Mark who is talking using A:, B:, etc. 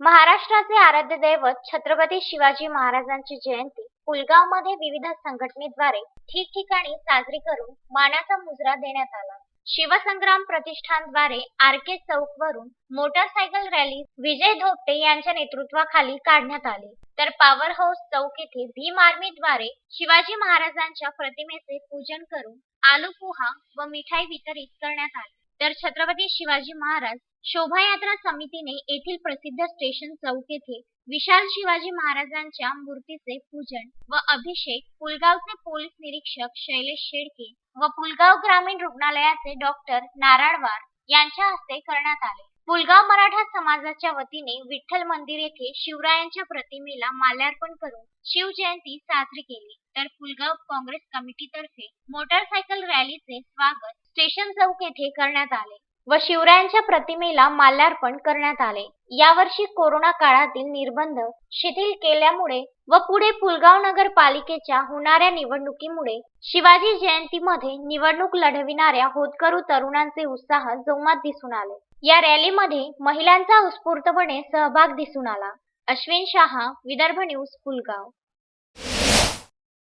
A: महाराष्ट्राचे आराध्य दैवत छत्रपती शिवाजी महाराजांची जयंती पुलगावमध्ये विविध संघटनेद्वारे ठिकठिकाणी साजरी करून मानाचा मुजरा देण्यात आला. शिवसंग्राम प्रतिष्ठानद्वारे आर के चौक वरून मोटरसायकल रॅली विजय धोपटे यांच्या नेतृत्वाखाली काढण्यात आली. तर पॉवर हाऊस चौक येथे भीम आर्मीद्वारे शिवाजी महाराजांच्या प्रतिमेचे पूजन करून आलू पोहा व मिठाई वितरित करण्यात आली. तर छत्रपती शिवाजी महाराज शोभायात्रा समितीने येथील प्रसिद्ध स्टेशन चौक येथे विशाल शिवाजी महाराजांच्या मूर्तीचे पूजन व अभिषेक पुलगावचे पोलीस निरीक्षक शैलेश शेडके व पुलगाव ग्रामीण रुग्णालयाचे डॉक्टर नारायणवार यांच्या हस्ते करण्यात आले. पुलगाव मराठा समाजाच्या वतीने विठ्ठल मंदिर येथे शिवरायांच्या प्रतिमेला माल्यार्पण करून शिवजयंती साजरी केली. तर पुलगाव काँग्रेस कमिटीतर्फे मोटरसायकल रॅलीचे स्वागत स्टेशन चौक येथे करण्यात आले व शिवरायांच्या प्रतिमेला माल्यार्पण करण्यात आले. यावर्षी कोरोना काळातील निर्बंध शिथिल केल्यामुळे व पुढे पुलगाव नगरपालिकेच्या होणाऱ्या निवडणुकीमुळे शिवाजी जयंतीमध्ये निवडणूक लढविणाऱ्या होतकरू तरुणांचे उत्साह जोमात दिसून आले. या रॅलीमध्ये महिलांचा उत्स्फूर्तपणे सहभाग दिसून आला. अश्विन शहा विदर्भ न्यूज पुलगाव